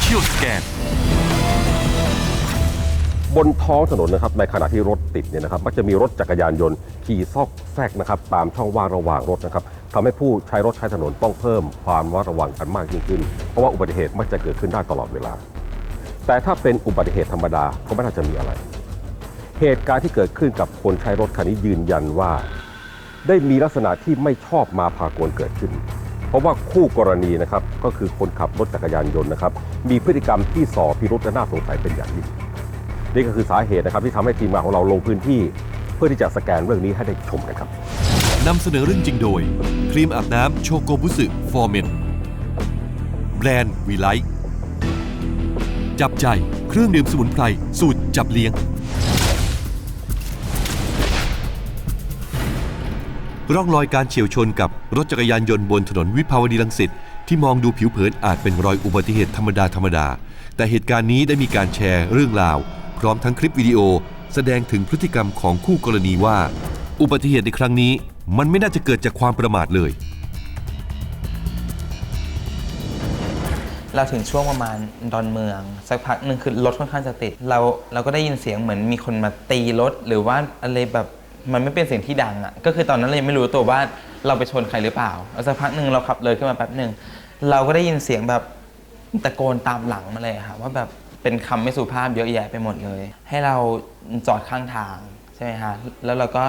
เชียลสแกนบนท้องถนนนะครับในขณะที่รถติดเนี่ยนะครับมักจะมีรถจักรยานยนต์ขี่ซอกแซกนะครับตามช่องว่างระหว่างรถนะครับทำให้ผู้ใช้รถใช้ถนนต้องเพิ่มความระมัดระวังกันมากยิ่งขึ้น เพราะว่าอุบัติเหตุมักจะเกิดขึ้นได้ตลอดเวลา แต่ถ้าเป็นอุบัติเหตุธรรมดาก็ไม่น่าจะมีอะไร เหตุการณ์ที่เกิดขึ้นกับคนใช้รถคันนี้ยืนยันว่า ได้มีลักษณะที่ไม่ชอบมาพากลเกิดขึ้น ราะว่าคู่กรณีนะครับก็คือคนขับรถจักรยานยนต์นะครับมีพฤติกรรมที่ส่อพิรุษและน่าสงสัยเป็นอย่างยิ่งนี่ก็คือสาเหตุนะครับที่ทำให้ทีมงานของเราลงพื้นที่ เพื่อที่จะสแกนเรื่องนี้ให้ได้ชมกันครับนำเสนอเรื่องจริงโดย ครีมอาบน้ำโชโกบุสึฟอร์เมนแบรนด์วีไลท์จับใจเครื่องดื่มสมุนไพรสูตรจับเลี้ยง ร่องรอยการเฉียวชนกับรถจักรยานยนต์บนถนนวิภาวดีรังสิตที่มองดูผิวเผินอาจเป็นรอยอุบัติเหตุธรรมดาธรรมดา แต่เหตุการณ์นี้ได้มีการแชร์เรื่องราว พร้อมทั้งคลิปวิดีโอ แสดงถึงพฤติกรรมของคู่กรณีว่า อุบัติเหตุในครั้งนี้ มันไม่น่าจะเกิดจากความประมาทเลย เราถึงช่วงประมาณดอนเมือง สักพักหนึ่งคือรถค่อนข้างจะติด เราเราก็ได้ยินเสียงเหมือนมีคนมาตีรถหรือว่าอะไรแบบ มันไม่เป็นเสียงที่ดังอะ่ะ ก็คือตอนนั้นเรายังไม่รู้ตัวว่าเราไปชนใครหรือเปล่าแล้วสักพักหนึ่งเราขับเลยขึ้นมาแป๊บหนึ่งเราก็ได้ยินเสียงแบบตะโกนตามหลังมาเลยค่ะว่าแบบเป็นคำไม่สุภาพเยอะแยะไปหมดเลย ให้เราจอดข้างทางใช่ไหมคะแล้วเราก็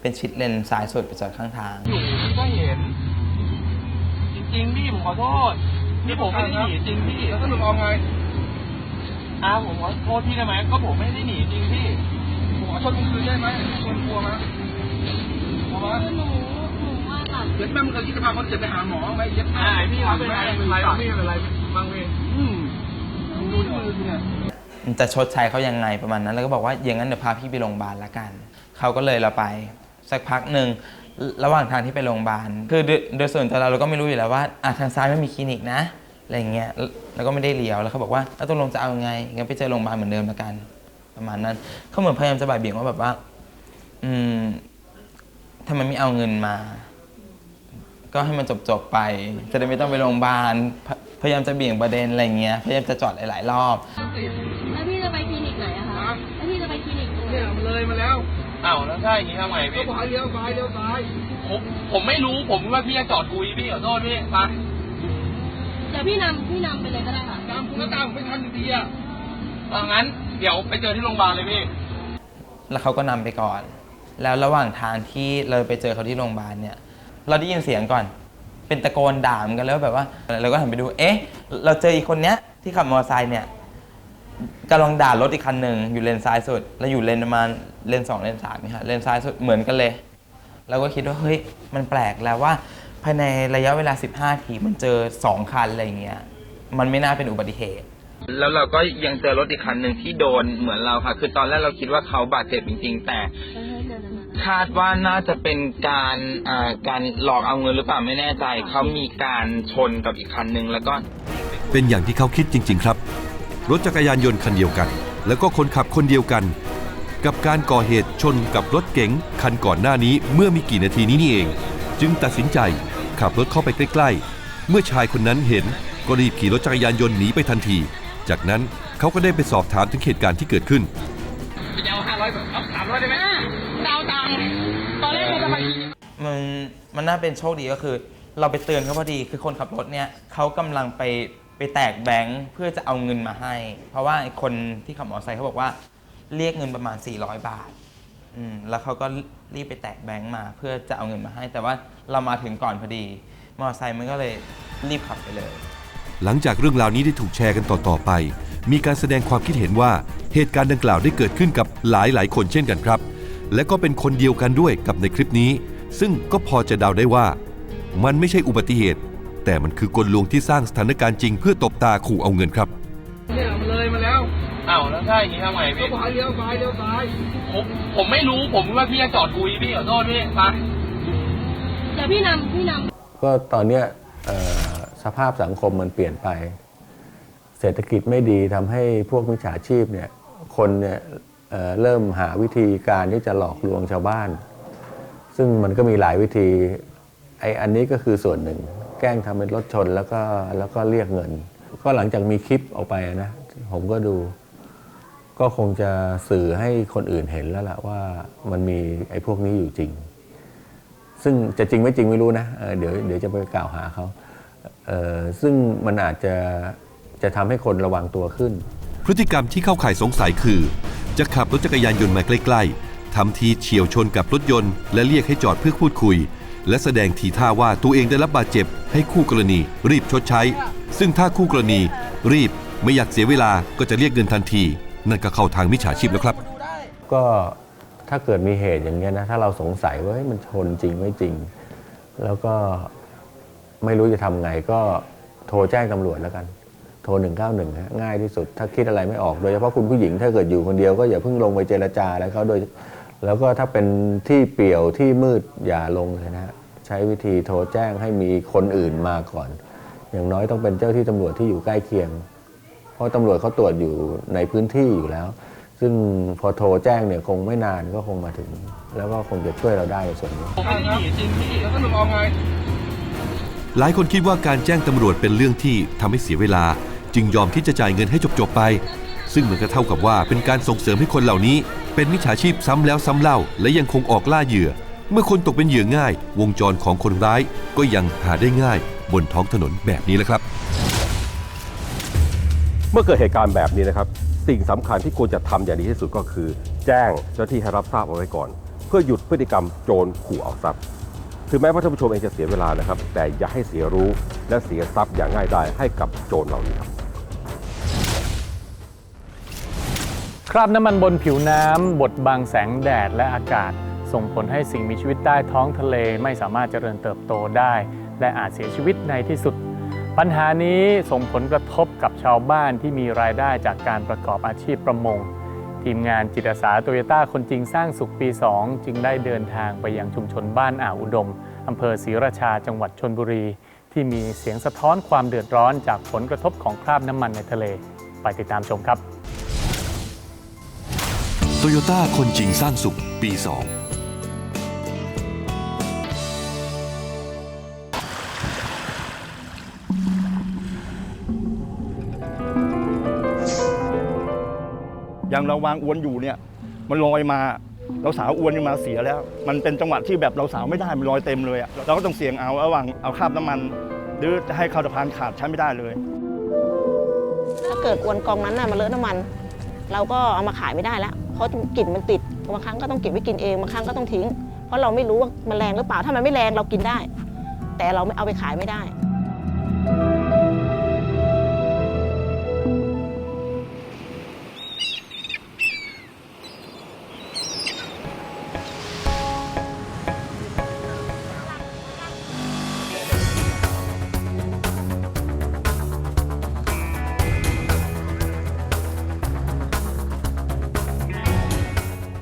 เป็นชิดเลนซ้ายสุดไปจอดข้างทางอยู่ก็เห็น จริงๆพี่ผมขอโทษนี่ผมไม่ได้หนีจริงพี่แล้วสรุปเอาไงอ้าผมขอโทษพี่ได้ไหมก็ผมไม่ได้หนีจริงพี่ มขอชนมึงคืนได้ไหมชนกลัวไหมกลัวไหมหนูหนูว่าแบบเย็ดแม่มึงเคยคิดจะพาคนเจ็บไปหาหมอไหมเย็ดแม่อ่าพี่เอาเป็นไรไม่เป็นไรไม่เป็นไรบางเวอืมมึงดูที่มือกูเนี่ยจะชดใช้เขายังไงประมาณนั้น แล้วก็บอกว่าอย่างนั้นเดี๋ยวพาพี่ไปโรงพยาบาลละกัน เขาก็เลยเราไป สักพักหนึ่งระหว่างทางที่ไปโรงพยาบาล คือโดยโดยส่วนตัวเราเราก็ไม่รู้อยู่แล้วว่าอะทางซ้ายไม่มีคลินิกนะอะไรอย่างเงี้ยแล้วก็ไม่ได้เลี้ยวแล้วเขาบอกว่าแล้วตกลงจะเอายังไงงั้นไปเจอโรงพยาบาลเหมือนเดิมละกัน ประมาณนั้นเขาเหมือนพยายามจะบ่ายเบี่ยงว่าแบบว่า อืมทำไมไม่เอาเงินมา ก็ให้มันจบๆไป จะได้ไม่ต้องไปโรงพยาบาลพยพยายามจะเบี่ยงประเด็นอะไรเงี้ยพยายามจะจอดหลายๆรอบ แล้วพี่จะไปคลินิกไหนอะคะ แล้วพี่จะไปคลินิกไหนเนี่ยมันเลยมาแล้วอ้าวแล้วถ้าอย่างนี้ทำไงก็พี่บอกให้เลี้ยวซ้ายเลี้ยวซ้ายผมผมไม่รู้ผมว่าพี่จะจอดคุยพี่ขอโทษพี่ไปเดี๋ยวพี่นำพี่นำไปเลยก็ได้ค่ะตามกูก็ตามผมไม่ทันอยู่ดีอะเอางั้น เดี๋ยวไปเจอที่โรงพยาบาลเลยพี่ แล้วเขาก็นำไปก่อน แล้วระหว่างทางที่เราไปเจอเขาที่โรงพยาบาลเนี่ย เราได้ยินเสียงก่อน เป็นตะโกนด่ามกันแล้วแบบว่า เราก็หันไปดู เอ๊ะ เราเจออีกคนเนี้ยที่ขับมอเตอร์ไซค์เนี่ยกำลังด่ารถอีกคันหนึ่งอยู่เลนซ้ายสุด แล้วอยู่เลนประมาณเลนสองเลนสามนี่ค่ะเลนซ้ายสุดเหมือนกันเลย เราก็คิดว่าเฮ้ยมันแปลกแล้วว่า ภายในระยะเวลา 15ทีมันเจอสองคันอะไรเงี้ย มันไม่น่าเป็นอุบัติเหตุ แล้วเราก็ยังเจอรถอีกคันหนึ่งที่โดนเหมือนเราค่ะ คือตอนแรกเราคิดว่าเขาบาดเจ็บจริง ๆ แต่คาดว่าน่าจะเป็นการอ่าการหลอกเอาเงินหรือเปล่าไม่แน่ใจ เขามีการชนกับอีกคันหนึ่งแล้วก็ เป็นอย่างที่เขาคิดจริง ๆ ครับ รถจักรยานยนต์คันเดียวกัน แล้วก็คนขับคนเดียวกัน กับการก่อเหตุชนกับรถเก๋งคันก่อนหน้านี้เมื่อมีกี่นาทีนี้นี่เอง จึงตัดสินใจขับรถเข้าไปใกล้ ๆ เมื่อชายคนนั้นเห็นก็รีบขี่รถจักรยานยนต์หนีไปทันที จากนั้นเขาก็ได้ไปสอบถามถึงเหตุการณ์ที่เกิดขึ้น จะเอาห้าร้อยเอาสามร้อยได้ไหมดาวตังค์ตอนแรกเราจะไปมันมันน่าเป็นโชคดีก็คือ เราไปเตือนเขาพอดีคือคนขับรถเนี่ยเขากำลังไปไปแตกแบงค์เพื่อจะเอาเงินมาให้ เพราะว่าไอ้คนที่ขับมอเตอร์ไซค์เขาบอกว่าเรียกเงินประมาณ 400 บาทอืมแล้วเขาก็รีบไปแตกแบงค์มา เพื่อจะเอาเงินมาให้ แต่ว่าเรามาถึงก่อนพอดี มอเตอร์ไซค์มันก็เลยรีบขับไปเลย หลังจากเรื่องราวนี้ได้ถูกแชร์กันต่อๆไป มีการแสดงความคิดเห็นว่าเหตุการณ์ดังกล่าวได้เกิดขึ้นกับหลายหลายๆคนเช่นกันครับ และก็เป็นคนเดียวกันด้วยกับในคลิปนี้ ซึ่งก็พอจะเดาได้ว่า มันไม่ใช่อุบัติเหตุ แต่มันคือกลลวงที่สร้างสถานการณ์จริงเพื่อตบตาขู่เอาเงินครับเนี่ยมันเลยมาแล้วอ้าวแล้วถ้าอย่างนี้ทำไงก็พี่บอกให้เลี้ยวซ้ายเลี้ยวซ้ายผมผมไม่รู้ผมว่าพี่จะจอดคุยพี่ขอโทษพี่ไปเดี๋ยวพี่นำพี่นำก็ตอนเนี้ยเอ่อ สภาพสังคมมันเปลี่ยนไป เศรษฐกิจไม่ดีทำให้พวกมิจฉาชีพเนี่ยคนเนี่ยเเริ่มหาวิธีการที่จะหลอกลวงชาวบ้าน ซึ่งมันก็มีหลายวิธีไออันนี้ก็คือส่วนหนึ่ง แกล้งทำเป็นรถชนแล้วก็แล้วก็เรียกเงิน ก็หลังจากมีคลิปออกไปนะผมก็ดู ก็คงจะสื่อให้คนอื่นเห็นแล้วล่ะว่ามันมีไอ้พวกนี้อยู่จริง ซึ่งจะจริงไม่จริงไม่รู้นะเเดี๋ยวเดี๋ยวจะไปกล่าวหาเขา ซึ่งมันอาจจะจะทำให้คนระวังตัวขึ้น พฤติกรรมที่เข้าข่ายสงสัยคือ จะขับรถจักรยานยนต์มาใกล้ ๆทำทีเฉียวชนกับรถยนต์ และเรียกให้จอดเพื่อพูดคุย และแสดงทีท่าว่าตัวเองได้รับบาดเจ็บ ให้คู่กรณี รีบชดใช้ ซึ่งถ้าคู่กรณี รีบไม่อยากเสียเวลาก็จะเรียกเงินทันที นั่นก็เข้าทางมิจฉาชีพแล้วครับ ก็ถ้าเกิดมีเหตุอย่างเงี้ยนะถ้าเราสงสัยว่าเฮ้ยมันชนจริงไม่จริง แล้วก็ ไม่รู้จะทำไงก็โทรแจ้งตำรวจแล้วกัน โทร 191ฮะง่ายที่สุด ถ้าคิดอะไรไม่ออก โดยเฉพาะคุณผู้หญิงถ้าเกิดอยู่คนเดียวก็อย่าเพิ่งลงไปเจรจาแล้วเขาโดย แล้วก็ถ้าเป็นที่เปี่ยวที่มืดอย่าลงเลยนะฮะใช้วิธีโทรแจ้งให้มีคนอื่นมาก่อน อย่างน้อยต้องเป็นเจ้าที่ตำรวจที่อยู่ใกล้เคียง เพราะตำรวจเขาตรวจอยู่ในพื้นที่อยู่แล้ว ซึ่งพอโทรแจ้งเนี่ยคงไม่นานก็คงมาถึง แล้วก็คงจะช่วยเราได้ในส่วนนี้ ผมไม่ได้หนีจริงพี่แล้วสรุปเอาไง หลายคนคิดว่าการแจ้งตำรวจเป็นเรื่องที่ทำให้เสียเวลา จึงยอมที่จะจ่ายเงินให้จบๆไป ซึ่งเหมันก็เท่ากับว่าเป็นการส่งเสริมให้คนเหล่านี้ เป็นมิจฉาชีพซ้ำแล้วซ้ำเล่า และยังคงออกล่าเหยื่อ เมื่อคนตกเป็นเหยื่อง่าย วงจรของคนร้าย ก็ยังหาได้ง่าย บนท้องถนนแบบนี้แหละครับ เมื่อเกิดเหตุการณ์แบบนี้นะครับ สิ่งสำคัญที่ควรจะทำอย่างดีที่สุดก็คือ แจ้งเจ้าหน้าที่ให้รับทราบเอาไว้ก่อน เพื่อหยุดพฤติกรรมโจรขู่เอาทรัพย์ ถึงแม้ว่าท่านผู้ชมเองจะเสียเวลานะครับ แต่อย่าให้เสียรู้และเสียทรัพย์อย่างง่ายได้ให้กับโจรเหล่านี้ครับ คราบน้ำมันบนผิวน้ำบดบังแสงแดดและอากาศ ส่งผลให้สิ่งมีชีวิตใต้ท้องทะเลไม่สามารถเจริญเติบโตได้ และอาจเสียชีวิตในที่สุด ปัญหานี้ส่งผลกระทบกับชาวบ้านที่มีรายได้จากการประกอบอาชีพประมง ทีมงานจิตอาสาโตโยต้าคนจริงสร้างสุขปี 2 จึงได้เดินทางไปยังชุมชนบ้านอ่าวอุดม อำเภอศรีราชาจังหวัดชนบุรี ที่มีเสียงสะท้อนความเดือดร้อนจากผลกระทบของคราบน้ำมันในทะเล ไปติดตามชมครับโตโยต้าคนจริงสร้างสุขปี 2 อย่างเราวางอวนอยู่เนี่ย มันลอยมา เราสาวอวนยังมาเสียแล้ว มันเป็นจังหวะที่แบบเราสาวไม่ได้มันลอยเต็มเลยอะเราก็ต้องเสี่ยงเอาระหว่างเอาคราบน้ำมัน หรือจะให้คาวสะพานขาดใช้ไม่ได้เลย ถ้าเกิดอวนกองนั้นน่ะมันเลอะน้ำมัน เราก็เอามาขายไม่ได้แล้ว เพราะกลิ่นมันติดบางครั้งก็ต้องเก็บไว้กินเองบางครั้งก็ต้องทิ้ง เพราะเราไม่รู้ว่ามันแรงหรือเปล่าถ้ามันไม่แรงเรากินได้ แต่เราไม่เอาไปขายไม่ได้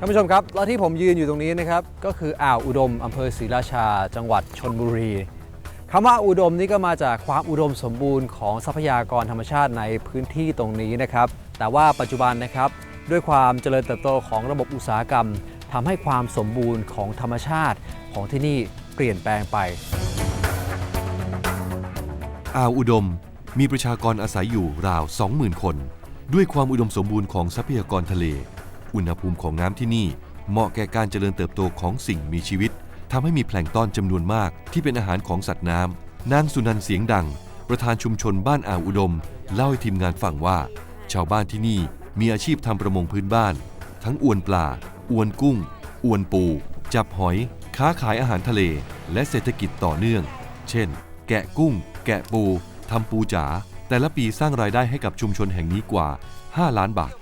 านผู้ชมครับแล้วที่ผมยืนอยู่ตรงนี้นะครับก็คืออ่าวอุดมอำเภอศรีราชา จังหวัดชนบุรีคำว่าอุดมนี่ก็มาจากความอุดมสมบูรณ์ของทรัพยากรธรรมชาติในพื้นที่ตรงนี้นะครับ แต่ว่าปัจจุบันนะครับ ด้วยความเจริญเติบโตของระบบอุตสาหกรรมทำให้ความสมบูรณ์ของธรรมชาติของที่นี่เปลี่ยนแปลงไปอ่าวอุดมมีประชากรอาศัยอยู่ราว 20,000 คน ด้วยความอุดมสมบูรณ์ของทรัพยากรทะเล อุณหภูมิของน้ำที่นี่เหมาะแก่การเจริญเติบโตของสิ่งมีชีวิตทำให้มีแพลงต้อนจำนวนมากที่เป็นอาหารของสัตว์น้ำนางสุนันเสียงดัง ประธานชุมชนบ้านอ่าวอุดม เล่าให้ทีมงานฟังว่า ชาวบ้านที่นี่มีอาชีพทำประมงพื้นบ้าน ทั้งอวนปลา อวนกุ้ง อวนปู จับหอย ค้าขายอาหารทะเล และเศรษฐกิจต่อเนื่อง เช่น แกะกุ้ง แกะปูทำปูจ๋าแต่ละปีสร้างรายได้ให้กับชุมชนแห่งนี้กว่า 5 ล้านบาท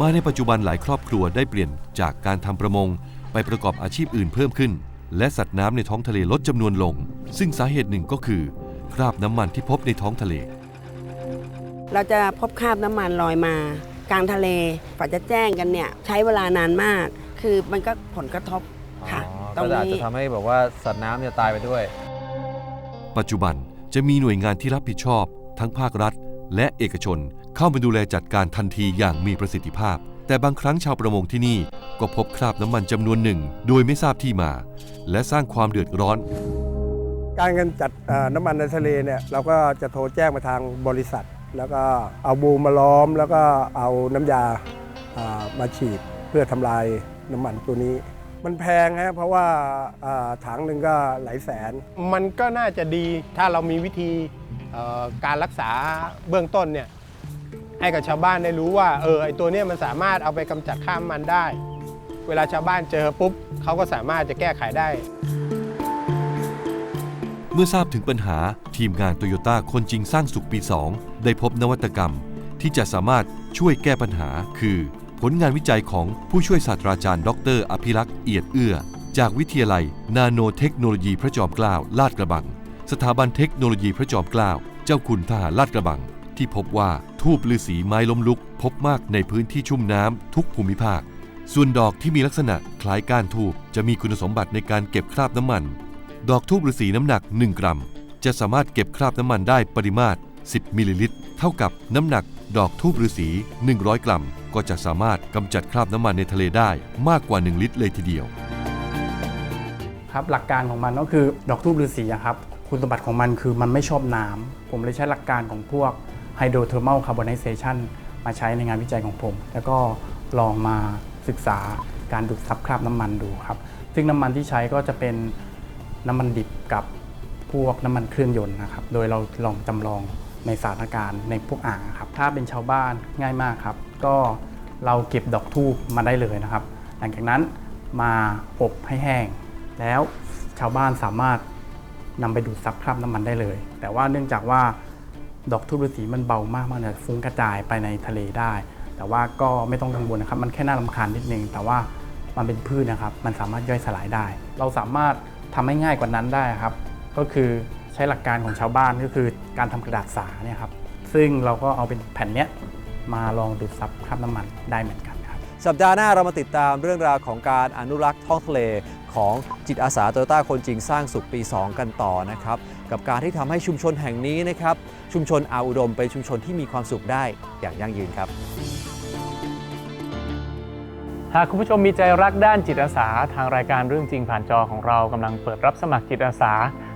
มาในปัจจุบันหลายครอบครัวได้เปลี่ยนจากการทำประมง ไปประกอบอาชีพอื่นเพิ่มขึ้น และสัตว์น้ำในท้องทะเลลดจำนวนลง ซึ่งสาเหตุหนึ่งก็คือ คราบน้ำมันที่พบในท้องทะเล เราจะพบคราบน้ำมันลอยมา กลางทะเลกว่าจะแจ้งกันเนี่ยใช้เวลานานมาก คือมันก็ผลกระทบค่ะตรก็งอาจนี้จะทำให้แบบว่าสัตว์น้ำเนี่ยตายไปด้วย ปัจจุบันจะมีหน่วยงานที่รับผิดชอบ ทั้งภาครัฐ และเอกชนเข้ามาดูแลจัดการทันทีอย่างมีประสิทธิภาพ แต่บางครั้งชาวประมงที่นี่ก็พบคราบน้ำมันจำนวนหนึ่ง โดยไม่ทราบที่มา และสร้างความเดือดร้อน การกำจัดเอ่อน้ำมันในทะเลเนี่ยเราก็จะโทรแจ้งมาทางบริษัท แล้วก็เอาบูมมาล้อม แล้วก็เอาน้ำยาอ่ามาฉีดเพื่อทำลายน้ำมันตัวนี้มันแพงฮะเพราะว่าอ่าถังหนึ่งก็หลายแสน มันก็น่าจะดีถ้าเรามีวิธีเอ่อ การรักษาเบื้องต้นเนี่ยให้กับชาวบ้านได้รู้ว่าเออไอตัวเนี้ยมันสามารถเอาไปกำจัดข้ามมันได้ เวลาชาวบ้านเจอปุ๊บเขาก็สามารถจะแก้ไขได้ เมื่อทราบถึงปัญหาทีมงานโตโยต้าคนจริงสร้างสุขปี 2 ได้พบนวัตกรรม ที่จะสามารถช่วยแก้ปัญหา คือ ผลงานวิจัยของผู้ช่วยศาสตราจารย์ ดร อภิรักษ์เอียดเอื้อ จากวิทยาลัย นาโนเทคโนโลยีพระจอมเกล้าลาดกระบัง สถาบันเทคโนโลยีพระจอมเกล้าเจ้าคุณทหารลาดกระบัง ที่พบว่าทูบฤาษีไม้ล้มลุก พบมากในพื้นที่ชุ่มน้ำทุกภูมิภาค ส่วนดอกที่มีลักษณะคล้ายก้านทูบจะมีคุณสมบัติในการเก็บคราบน้ำมัน ดอกทูบฤาษีน้ำหนัก 1 กรัม จะสามารถเก็บคราบน้ำมันได้ปริมาตร 10 มิลลิลิตร เท่ากับน้ำหนักดอกทูบฤาษี 100 กรัม ก็จะสามารถกำจัดคราบน้ำมันในทะเลได้มากกว่า 1 ลิตรเลยทีเดียวครับหลักการของมันก็คือดอกทูบฤาษีครับ คุณสมบัติของมันคือมันไม่ชอบน้ำผมเลยใช้หลักการของพวกไฮโดรเทอร์มัลคาร์บอนไนเซชันมาใช้ในงานวิจัยของผม แล้วก็ลองมาศึกษาการดูดซับคราบน้ำมันดูครับ ซึ่งน้ำมันที่ใช้ก็จะเป็นน้ำมันดิบกับพวกน้ำมันเครื่องยนต์นะครับ โดยเราลองจำลองในสถานการณ์ในพวกอ่างครับ ถ้าเป็นชาวบ้านง่ายมากครับ ก็เราเก็บดอกทูบมาได้เลยนะครับ หลังจากนั้นมาอบให้แห้ง แล้วชาวบ้านสามารถ นำไปดูดซับคราบน้ำมันได้เลย แต่ว่าเนื่องจากว่าดอกทูบฤาษีมันเบามากมากเนี่ยฟุ้งกระจายไปในทะเลได้ แต่ว่าก็ไม่ต้องกังวลนะครับ มันแค่น่ารำคาญนิดนึง แต่ว่ามันเป็นพืชนะครับ มันสามารถย่อยสลายได้ เราสามารถทำให้ง่ายกว่านั้นได้ครับ ก็คือใช้หลักการของชาวบ้านก็คือการทำกระดาษสาเนี่ยครับ ซึ่งเราก็เอาเป็นแผ่นเนี้ยมาลองดูดซับคราบน้ำมันได้เหมือนกันครับ สัปดาห์หน้าเรามาติดตามเรื่องราวของการอนุรักษ์ท้องทะเล ของจิตอาสาโตโยต้าคนจริงสร้างสุขปี 2 กันต่อนะครับ กับการที่ทำให้ชุมชนแห่งนี้นะครับ ชุมชนอาอุดมเป็นชุมชนที่มีความสุขได้อย่างยั่งยืนครับ หากคุณผู้ชมมีใจรักด้านจิตอาสา ทางรายการเรื่องจริงผ่านจอของเรากำลังเปิดรับสมัครจิตอาสา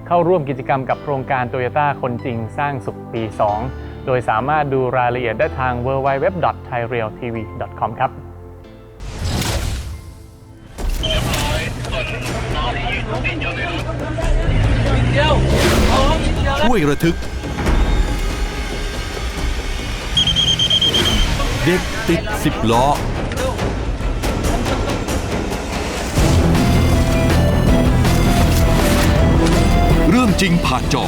เข้าร่วมกิจกรรมกับโครงการโตโยต้าคนจริงสร้างสุขปี 2 โดยสามารถดูรายละเอียดได้ทาง www.thairealtv.com ครับ ช่วยระทึก เด็กติดสิบล้อ เรื่องจริงผ่านจอ